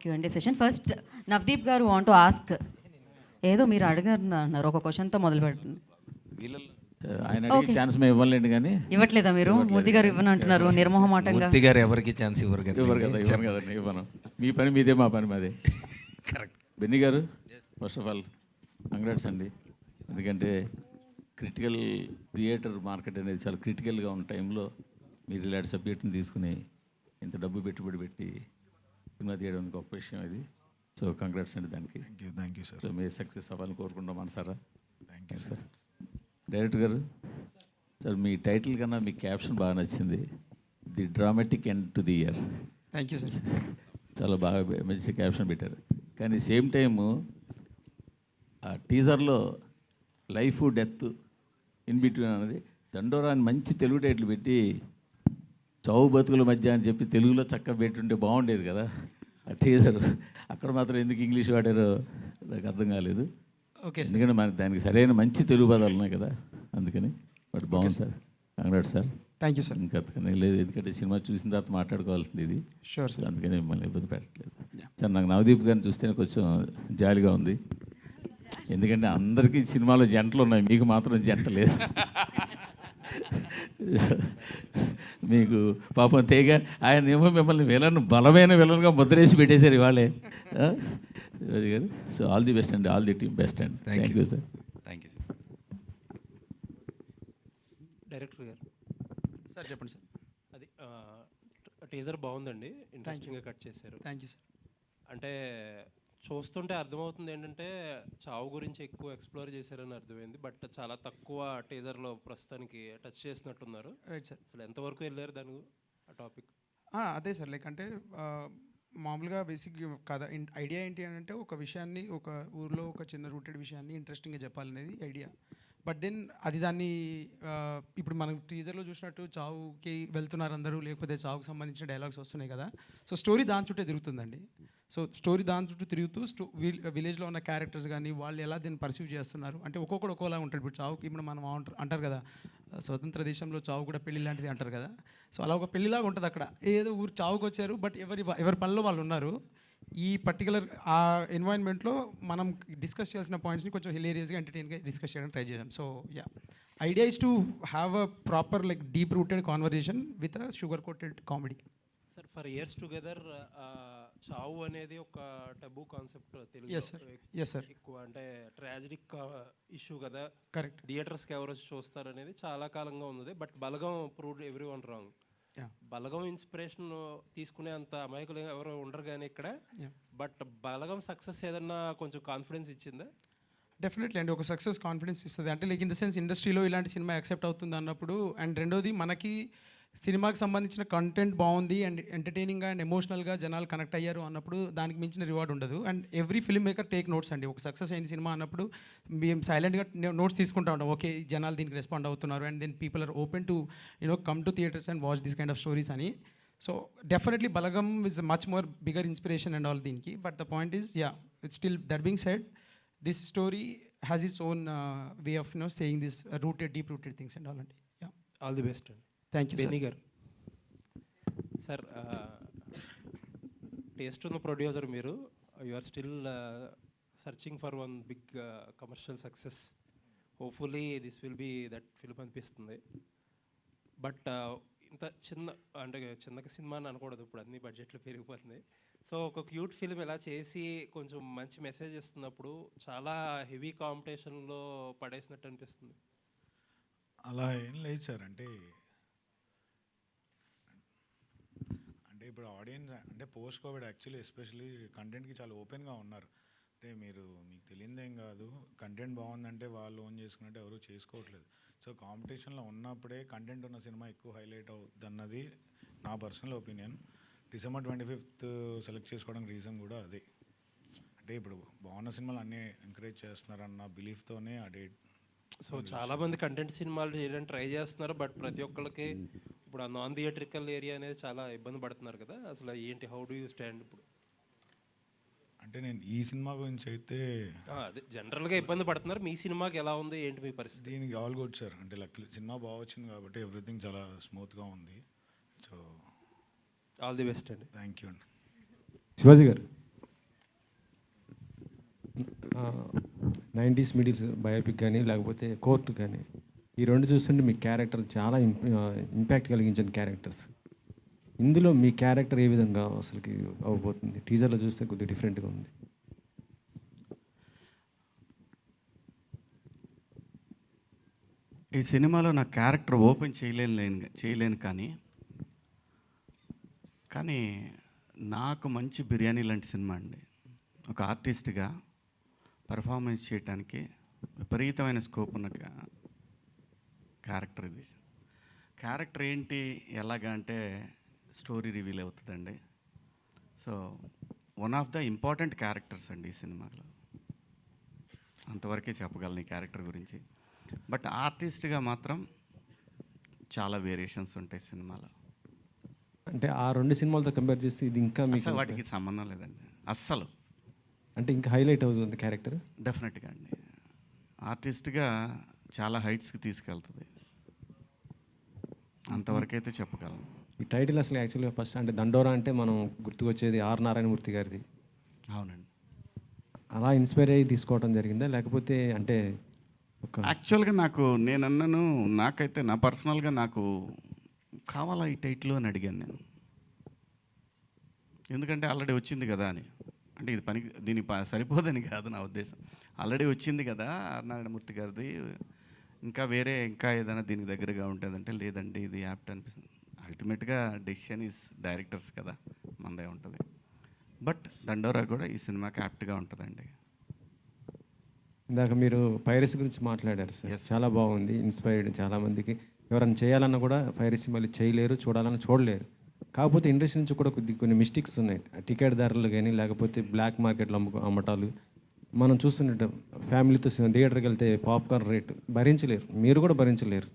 క్యూఎండే session first Navdeep గారు want ask ఏదో మీరు అడిగారు ఒక క్వశ్చన్తో మొదలు పెట్టండి ఆయన అడిగే ఛాన్స్ మేము ఇవ్వలేండి కానీ ఇవ్వట్లేదా మీరు? మూర్తి గారు ఇవ్వను అంటున్నారు నిర్మోహమాటంగా. మూర్తి గారు ఎవరికి ఛాన్స్ ఇవ్వరు కదా? ఇవ్వరు కదా ఇవ్వను కదండి ఇవ్వను. మీ పని మీదే మా పని మాదే. Correct Benny garu first of all congrats అండి. ఎందుకంటే క్రిటికల్ థియేటర్ మార్కెట్ అనేది చాలా క్రిటికల్గా ఉన్న టైంలో మీరు ఇలాంటి సబ్జెక్ట్ని తీసుకుని ఇంత డబ్బు పెట్టుబడి పెట్టి సినిమా తీయడం గొప్ప విషయం ఇది. సో కంగ్రాట్స్ అండి దానికి. Thank you thank you sir so మీరు సక్సెస్ అవ్వాలని కోరుకుంటాం మనసారా? Thank you sir director garu sir me title కన్నా మీ క్యాప్షన్ బాగా నచ్చింది. The dramatic end to the year. Thank you sir చాలా బాగా మంచి క్యాప్షన్ పెట్టారు. కానీ సేమ్ టైము ఆ టీజర్లో లైఫ్ డెత్ ఇన్ బిట్వీన్ అన్నది దండోరాని మంచి తెలుగు టైటిల్ పెట్టి చావు బతుకుల మధ్య అని చెప్పి తెలుగులో చక్కగా పెట్టుంటే బాగుండేది కదా. టీజర్ అక్కడ మాత్రం ఎందుకు ఇంగ్లీష్ వాడారో నాకు అర్థం కాలేదు. Okay sir. ఎందుకంటే మన దానికి సరైన మంచి తెలుగు పదాలు ఉన్నాయి కదా. అందుకని బట్ బాగుంది sir. Congrat sir. Thank you sir ఇంకా లేదు. ఎందుకంటే సినిమా చూసిన తర్వాత మాట్లాడుకోవాల్సింది ఇది. షూర్ సో అందుకని మిమ్మల్ని ఇబ్బంది పెట్టట్లేదు సార్ నాకు నవదీప్ గారిని చూస్తేనే కొంచెం జాలిగా ఉంది. ఎందుకంటే అందరికీ సినిమాలో జంటలు ఉన్నాయి. మీకు మాత్రం జంట లేదు. మీకు పాపం తేగ ఆయన ఏమో మిమ్మల్ని విలన్ బలమైన విలన్గా ముద్రేసి పెట్టేశారు ఇవాళే. Garu so all the best అండి ఆల్ ది టీమ్ బెస్ట్ అండి. Thank you sir thank you sir director garu. Sir చెప్పండి సార్ అది టీజర్ బాగుందండి. ఇంట్రెస్టింగ్గా కట్ చేశారు. థ్యాంక్ యూ సార్ అంటే చూస్తుంటే అర్థమవుతుంది ఏంటంటే చావు గురించి ఎక్కువ ఎక్స్ప్లోర్ చేశారని అర్థమైంది. బట్ చాలా తక్కువ టీజర్లో ప్రస్తుతానికి టచ్ చేసినట్టున్నారు. రైట్ సార్ అసలు ఎంతవరకు వెళ్ళారు దాని ఆ టాపిక్ అదే సార్ లైక్ అంటే మామూలుగా బేసిక్ కథ ఐడియా ఏంటి అని అంటే ఒక విషయాన్ని ఒక ఊర్లో ఒక చిన్న రూటెడ్ విషయాన్ని ఇంట్రెస్టింగ్గా చెప్పాలనేది ఐడియా బట్ దెన్ అది దాన్ని ఇప్పుడు మనం టీజర్లో చూసినట్టు చావుకి వెళ్తున్నారు అందరూ లేకపోతే చావుకు సంబంధించిన డైలాగ్స్ వస్తున్నాయి కదా. సో స్టోరీ దాని చుట్టే తిరుగుతుందండి. సో స్టోరీ దాని చుట్టూ తిరుగుతూ స్టో విలేజ్లో ఉన్న క్యారెక్టర్స్ కానీ వాళ్ళు ఎలా దీన్ని పర్సీవ్ చేస్తున్నారు? అంటే ఒక్కొక్కడు ఒక్కోలా ఉంటాడు. ఇప్పుడు చావుకి ఇప్పుడు మనం అంటారు- కదా స్వతంత్ర దేశంలో చావు కూడా పెళ్ళి లాంటిది అంటారు కదా. సో అలా ఒక పెళ్ళిలాగా ఉంటుంది అక్కడ. ఏదో ఊరు చావుకు వచ్చారు బట్ ఎవరి ఎవరి పనిలో వాళ్ళు ఉన్నారు. ఈ పర్టికులర్ ఆ ఎన్వైర్న్మెంట్లో మనం డిస్కస్ చేయాల్సిన పాయింట్స్ని కొంచెం హిలేరియస్గా ఎంటర్టైన్గా డిస్కస్ చేయడానికి ట్రై చేసాం so ya. Idea is to have a proper like deep rooted conversation with a sugar coated comedy. Sir for years together చావు అనేది ఒక టబు కాన్సెప్ట్ తెలుగు. ఎక్కువ. అంటే ట్రాజిడిక్ ఇష్యూ కదా. కరెక్ట్ థియేటర్స్కి ఎవరు వచ్చి చూస్తారు అనేది చాలా కాలంగా ఉంది but Balagam proved every one wrong. Balagam inspiration తీసుకునే అంత అమాయకులు ఎవరు ఉండరు కానీ ఇక్కడ. బట్ బలగం సక్సెస్ ఏదన్నా కొంచెం కాన్ఫిడెన్స్ ఇచ్చిందా? డెఫినెట్లీ అండి. ఒక సక్సెస్ కాన్ఫిడెన్స్ ఇస్తుంది. అంటే లైక్ ఇన్ ద సెన్స్ ఇండస్ట్రీలో ఇలాంటి సినిమా యాక్సెప్ట్ అవుతుంది అన్నప్పుడు అండ్ రెండోది మనకి సినిమాకి సంబంధించిన కంటెంట్ బాగుంది అండ్ ఎంటర్టైనింగ్గా అండ్ ఎమోషనల్గా జనాలు కనెక్ట్ అయ్యారు అన్నప్పుడు దానికి మించిన రివార్డ్ ఉండదు. And every film maker take notes అండి. ఒక సక్సెస్ అయిన సినిమా అన్నప్పుడు మేము సైలెంట్గా నోట్స్ తీసుకుంటా ఉంటాం. ఓకే జనాలు దీనికి రెస్పాండ్ అవుతున్నారు. And then people are open to you know come to theatres and watch this kind of stories అని. So definitely Balagam is much more bigger inspiration and all దీనికి. But the point is ya it still that being said this story has its own way of of saying this rooted deep rooted things and all అండి. Ya all the best అండి. You sir. Benny garu sir taste ఉన్న producer మీరు. You are still searching for one big commercial success hopefully this will be that film అనిపిస్తుంది. But ఇంత చిన్న అంటే చిన్న cinema అని అనకూడదు. ఇప్పుడు అన్ని బడ్జెట్లు పెరిగిపోతుంది సో ఒక క్యూట్ ఫిల్మ్ ఇలా చేసి కొంచెం మంచి మెసేజ్ ఇస్తున్నప్పుడు చాలా హెవీ కాంపిటీషన్లో పడేసినట్టు అనిపిస్తుంది. అలా ఏం లేదు సార్ అంటే ఇప్పుడు ఆడియన్స్ అంటే పోస్ట్ కోవిడ్ యాక్చువల్లీ ఎస్పెషల్లీ కంటెంట్కి చాలా ఓపెన్గా ఉన్నారు. అంటే మీరు మీకు తెలియదేం కాదు. కంటెంట్ బాగుందంటే వాళ్ళు ఓన్ చేసుకున్నట్టు ఎవరు చేసుకోవట్లేదు. సో కాంపిటీషన్లో ఉన్నప్పుడే కంటెంట్ ఉన్న సినిమా ఎక్కువ హైలైట్ అవుతుంది అన్నది నా personal opinion December twenty fifth select చేసుకోవడానికి రీజన్ కూడా అదే. అంటే ఇప్పుడు బాగున్న సినిమాలు అన్నీ ఎంకరేజ్ చేస్తున్నారన్న బిలీఫ్తోనే ఆ డేట్ సో చాలా మంది కంటెంట్ సినిమాలు చేయడానికి ట్రై చేస్తున్నారు బట్ ప్రతి ఒక్కరికి ఇప్పుడు ఆ నాన్ థియేట్రికల్ ఏరియా అనేది చాలా ఇబ్బంది పడుతున్నారు కదా. అసలు ఏంటి? హౌ డూ యూ స్టాండ్ ఇప్పుడు? అంటే నేను ఈ సినిమా గురించి అయితే ఆ, అదే జనరల్గా ఇబ్బంది పడుతున్నారు. మీ సినిమాకి ఎలా ఉంది? ఏంటి మీ పరిస్థితి? దీనికి ఆల్ గుడ్ సార్ అంటే లక్ సినిమా బాగా వచ్చింది కాబట్టి ఎవ్రీథింగ్ చాలా స్మూత్గా ఉంది. సో ఆల్ ది బెస్ట్ అండి. థ్యాంక్ యూ అండి. శివాజీ గారు. నైంటీస్ మిడిల్స్ బయోపిక్ కానీ లేకపోతే కోర్టు కానీ ఈ రెండు చూస్తుంటే మీ క్యారెక్టర్ చాలా ఇంపాక్ట్ కలిగించిన క్యారెక్టర్స్. ఇందులో మీ క్యారెక్టర్ ఏ విధంగా అసలుకి అవ్వబోతుంది? టీజర్లో చూస్తే కొద్దిగా డిఫరెంట్గా ఉంది. ఈ సినిమాలో నా క్యారెక్టర్ ఓపెన్ చేయలేను లేను- చేయలేను కానీ కానీ నాకు మంచి బిర్యానీ లాంటి సినిమా అండి. ఒక ఆర్టిస్ట్గా పర్ఫార్మెన్స్ చేయడానికి విపరీతమైన స్కోప్ ఉన్న క్యా- క్యారెక్టర్ ఇది. క్యారెక్టర్ ఏంటి ఎలాగా అంటే స్టోరీ రివీల్ అవుతుందండి. So one of the important characters అండి ఈ సినిమాలో. అంతవరకే చెప్పగలను ఈ క్యారెక్టర్ గురించి. బట్ ఆర్టిస్ట్గా మాత్రం చాలా వేరియేషన్స్ ఉంటాయి సినిమాలో. అంటే ఆ రెండు సినిమాలతో కంపేర్ చేస్తే ఇది ఇంకా మీకు వాటికి సంబంధం లేదండి. అస్సలు. అంటే ఇంకా హైలైట్ అవుతుంది క్యారెక్టర్? డెఫినెట్గా అండి. ఆర్టిస్ట్గా చాలా హైట్స్కి తీసుకెళ్తుంది. అంతవరకైతే చెప్పగలను. ఈ టైటిల్ అసలు యాక్చువల్గా ఫస్ట్ అంటే దండోరా అంటే మనం గుర్తుకొచ్చేది ఆర్ నారాయణమూర్తి గారిది. అవునండి. అలా ఇన్స్పైర్ అయ్యి తీసుకోవడం జరిగిందా? లేకపోతే అంటే ఒక యాక్చువల్గా నాకు నేను అన్నాను నాకైతే నా పర్సనల్గా నాకు కావాలా ఈ టైటిల్ అని అడిగాను నేను. ఎందుకంటే ఆల్రెడీ వచ్చింది కదా అని. అంటే ఇది పని దీని సరిపోదని కాదు నా ఉద్దేశం. ఆల్రెడీ వచ్చింది కదా ఆర్ నారాయణమూర్తి గారిది. ఇంకా వేరే ఇంకా ఏదైనా దీనికి దగ్గరగా ఉంటుందంటే లేదండి ఇది యాప్ట్ అనిపిస్తుంది. అల్టిమేట్గా డెసిషన్ ఈస్ డైరెక్టర్స్ కదా మందే ఉంటుంది. బట్ దండోరా కూడా ఈ సినిమాకి యాప్ట్గా ఉంటుందండి. ఇందాక మీరు పైరసీ గురించి మాట్లాడారు సార్. చాలా బాగుంది ఇన్స్పైర్డ్ చాలా మందికి. ఎవరైనా చేయాలన్నా కూడా పైరసీ మళ్ళీ చేయలేరు చూడాలన్నా చూడలేరు. కాకపోతే ఇండస్ట్రీ నుంచి కూడా కొద్ది కొన్ని మిస్టేక్స్ ఉన్నాయి. టికెట్ ధరలు కానీ లేకపోతే బ్లాక్ మార్కెట్లో అమ్ముకో అమ్మటాలు. మనం చూస్తుంటాం ఫ్యామిలీతో థియేటర్కి వెళ్తే పాప్కార్న్ రేట్ భరించలేరు. మీరు కూడా భరించలేరు.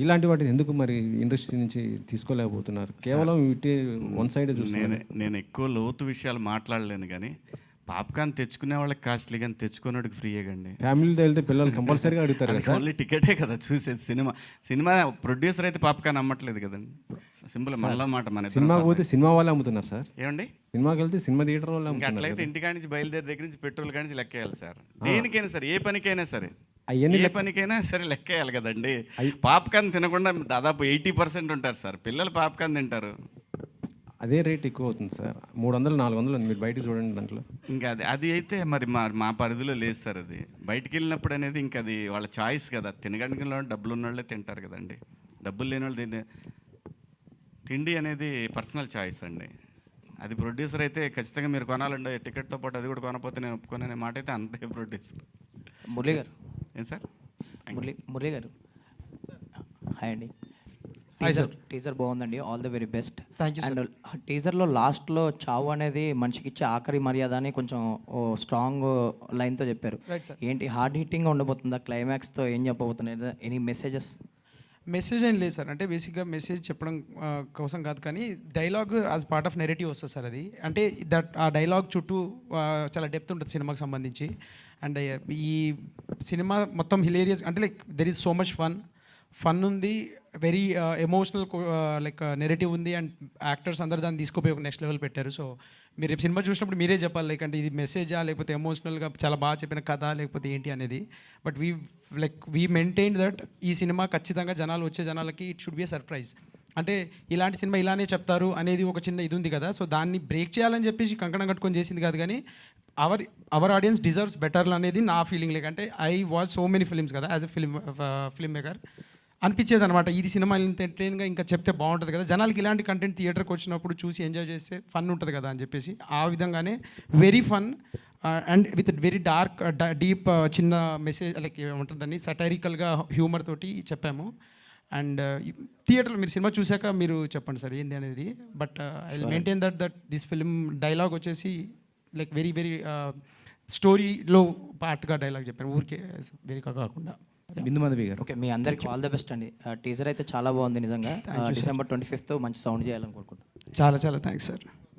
ఇలాంటి వాటిని ఎందుకు మరి ఇండస్ట్రీ నుంచి తీసుకోలేకపోతున్నారు? కేవలం వన్ సైడ్ నేను నేను ఎక్కువ లోతు విషయాలు మాట్లాడలేను కానీ పాప్కార్న్ తెచ్చుకునే వాళ్ళకి కాస్ట్లీ కానీ తెచ్చుకునేవాడికి ఫ్రీయే కండి. ఫ్యామిలీతో వెళ్తే పిల్లలు కంపల్సరీగా అడుగుతారు కదా ఓన్లీ టికెటే కదా చూసేది సినిమా. సినిమా ప్రొడ్యూసర్ అయితే పాప్కార్న్ అమ్మట్లేదు కదండి. సింపుల్ మనలో మాట మన సార్. పోతే సినిమా వాళ్ళే అమ్ముతున్నారు సార్. ఏమండి? సినిమాకి వెళ్తే సినిమా థియేటర్ వాళ్ళు అట్లయితే ఇంటికాడ నుంచి బయలుదేరి దగ్గర నుంచి పెట్రోల్ కాడి నుంచి లెక్కేయాలి సార్. దేనికైనా సరే ఏ పనికైనా సరే. అవన్నీ ఏ పనికైనా సరే లెక్కేయాలి కదండి. పాప్కార్న్ తినకుండా దాదాపు ఎయిటీ పర్సెంట్ ఉంటారు సార్. పిల్లలు పాప్కార్న్ తింటారు. అదే రేట్ ఎక్కువ అవుతుంది సార్. మూడు వందలు నాలుగు వందలు. మీరు బయటకు చూడండి దాంట్లో. ఇంకా అది అది అయితే మరి మా మా పరిధిలో లేదు సార్ అది. బయటికి వెళ్ళినప్పుడు అనేది ఇంకా అది వాళ్ళ చాయిస్ కదా. వాళ్ళు డబ్బులు ఉన్న వాళ్ళే తింటారు కదండి. డబ్బులు లేని వాళ్ళు తినే తిండి అనేది పర్సనల్ చాయిస్ అండి. అది ప్రొడ్యూసర్ అయితే ఖచ్చితంగా మీరు కొనాలండి. టికెట్తో పాటు అది కూడా కొనకపోతే నేను ఒప్పుకోననే మాట అయితే అంతే ప్రొడ్యూసర్. మురళి గారు ఏం సార్? మురళి మురళి గారు హాయ్ అండి. టీజర్ టీజర్ బాగుందండి. All the very best Thank you, sir. And టీజర్లో లాస్ట్లో చావు అనేది మనిషికి ఇచ్చే ఆఖరి మర్యాద అని కొంచెం స్ట్రాంగ్ లైన్తో చెప్పారు. ఏంటి? Hard hitting ఉండబోతుందా? క్లైమాక్స్తో ఏం చెప్పబోతున్నాయి? ఎనీ మెసేజెస్ మెసేజ్ ఏం లేదు సార్ అంటే బేసిక్గా మెసేజ్ చెప్పడం కోసం కాదు కానీ dialogue as part of narrative వస్తుంది సార్ అది. అంటే దట్ ఆ డైలాగ్ చుట్టూ చాలా డెప్త్ ఉంటుంది సినిమాకి సంబంధించి. అండ్ ఈ సినిమా మొత్తం హిలేరియస్ అంటే like there is so much fun fun ఉంది వెరీ ఎమోషనల్ లైక్ నెరేటివ్ ఉంది అండ్ యాక్టర్స్ అందరు దాన్ని తీసుకుపోయి ఒక నెక్స్ట్ లెవెల్ పెట్టారు. సో మీరు రేపు సినిమా చూసినప్పుడు మీరే చెప్పాలి లైక్ అంటే ఇది మెసేజా లేకపోతే ఎమోషనల్గా చాలా బాగా చెప్పిన కథ లేకపోతే ఏంటి అనేది. But we like we maintain that ఈ సినిమా ఖచ్చితంగా జనాలు వచ్చే జనాలకి ఇట్ షుడ్ బి సర్ప్రైజ్ అంటే ఇలాంటి సినిమా ఇలానే చెప్తారు అనేది ఒక చిన్న ఇది ఉంది కదా. సో దాన్ని బ్రేక్ చేయాలని చెప్పేసి కంకణం కట్టుకొని చేసింది కాదు కానీ our our audiences deserves better అనేది నా ఫీలింగ్ లేకంటే I watch so many films కదా as a film film maker అనిపించేది అనమాట ఇది సినిమా ఎంటర్టైన్గా ఇంకా చెప్తే బాగుంటుంది కదా. జనాలకి ఇలాంటి కంటెంట్ థియేటర్కి వచ్చినప్పుడు చూసి ఎంజాయ్ చేస్తే ఫన్ ఉంటుంది కదా అని చెప్పేసి. ఆ విధంగానే very fun and with very dark deep చిన్న మెసేజ్ లైక్ ఏమంటుందని సటైరికల్గా హ్యూమర్ తోటి చెప్పాము. అండ్ థియేటర్లో మీరు సినిమా చూశాక మీరు చెప్పండి సార్ ఏంది అనేది. But I maintain that that this film dialogue వచ్చేసి లైక్ వెరీ వెరీ స్టోరీలో పార్ట్గా డైలాగ్ చెప్పాను ఊరికే వెరీ కాకుండా. బిందు మాధవి గారు. ఓకే మీ అందరికి ఆల్ ద బెస్ట్ అండి. టీజర్ అయితే చాలా బాగుంది నిజంగా. డిసెంబర్ ట్వంటీ ఫిఫ్త్ మంచి సౌండ్ చేయాలని కోరుకుంటున్నాను చాలా చాలా థ్యాంక్స్ సార్